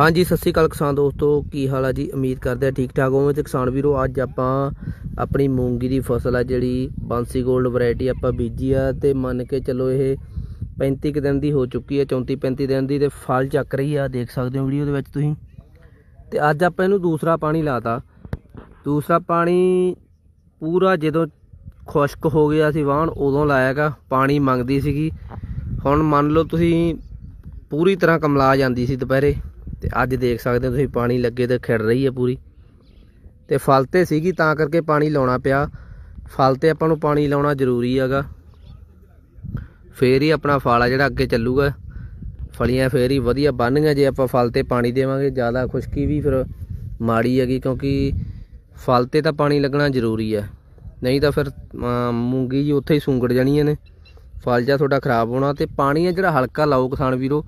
ਹਾਂਜੀ, ਸਤਿ ਸ਼੍ਰੀ ਅਕਾਲ ਕਿਸਾਨ ਦੋਸਤੋ। ਕੀ ਹਾਲ ਆ ਜੀ? ਉਮੀਦ ਕਰਦੇ ਆ ਠੀਕ ਠਾਕ ਹੋਵੋਗੇ। ਤੇ ਕਿਸਾਨ ਵੀਰੋ, ਅੱਜ ਆਪਾਂ ਆਪਣੀ ਮੂੰਗੀ ਦੀ ਫਸਲ ਆ, ਜਿਹੜੀ ਬਾਂਸੀ 골ਡ ਵੈਰਾਈਟੀ ਆਪਾਂ ਬੀਜੀ ਆ। ਤੇ ਮੰਨ ਕੇ ਚੱਲੋ ਇਹ 35 ਕੁ ਦਿਨ ਦੀ ਹੋ ਚੁੱਕੀ ਹੈ 34 35 ਦਿਨ ਦੀ, ਤੇ ਫਲ ਚੱਕ ਰਹੀ ਆ। ਦੇਖ ਸਕਦੇ ਹੋ ਵੀਡੀਓ ਦੇ ਵਿੱਚ ਤੁਸੀਂ। ਤੇ ਅੱਜ ਆਪਾਂ ਇਹਨੂੰ ਦੂਸਰਾ ਪਾਣੀ ਲਾਤਾ। ਦੂਸਰਾ ਪਾਣੀ ਪੂਰਾ ਜਦੋਂ ਖੁਸ਼ਕ ਹੋ ਗਿਆ ਸੀ ਵਾਹਣ, ਉਦੋਂ ਲਾਇਆਗਾ ਪਾਣੀ ਮੰਗਦੀ ਸੀਗੀ। ਹੁਣ ਮੰਨ ਲਓ ਤੁਸੀਂ ਪੂਰੀ ਤਰ੍ਹਾਂ ਕਮਲਾ ਜਾਂਦੀ ਸੀ ਦੁਪਹਿਰੇ। ਤੇ ਅੱਜ ਦੇਖ ਸਕਦੇ ਹੋ ਤੁਸੀਂ, ਪਾਣੀ ਲੱਗੇ ਤੇ ਖਿੜ ਰਹੀ ਹੈ ਪੂਰੀ। ਤੇ ਫਲ ਤੇ ਸੀਗੀ, ਤਾਂ ਕਰਕੇ ਪਾਣੀ ਲਾਉਣਾ ਪਿਆ। ਫਲ ਤੇ ਆਪਾਂ ਨੂੰ ਪਾਣੀ ਲਾਉਣਾ ਜ਼ਰੂਰੀ ਹੈਗਾ। ਫੇਰ ਹੀ ਆਪਣਾ ਫਲ ਆ ਜਿਹੜਾ ਅੱਗੇ ਚੱਲੂਗਾ। ਫਲੀਆਂ ਫੇਰ ਹੀ ਵਧੀਆ ਬਣਨਗੀਆਂ, ਜੇ ਆਪਾਂ ਫਲ ਤੇ ਪਾਣੀ ਦੇਵਾਂਗੇ, ਜ਼ਿਆਦਾ ਖੁਸ਼ਕੀ ਵੀ ਫਿਰ ਮਾੜੀ ਹੈਗੀ, ਕਿਉਂਕਿ ਫਲ ਤੇ ਤਾਂ ਪਾਣੀ ਲੱਗਣਾ ਜ਼ਰੂਰੀ ਹੈ। ਨਹੀਂ ਤਾਂ ਫਿਰ ਮੂੰਗੀ ਜੀ ਉੱਥੇ ਹੀ ਸੁੰਗੜ ਜਾਣੀਆਂ ਨੇ। ਫਲ ਜਾਂ ਤੁਹਾਡਾ ਖਰਾਬ ਹੋਣਾ ਤੇ ਪਾਣੀ ਹੈ ਜਿਹੜਾ ਹਲਕਾ ਲਾਓ ਕਿਸਾਨ ਵੀਰੋ।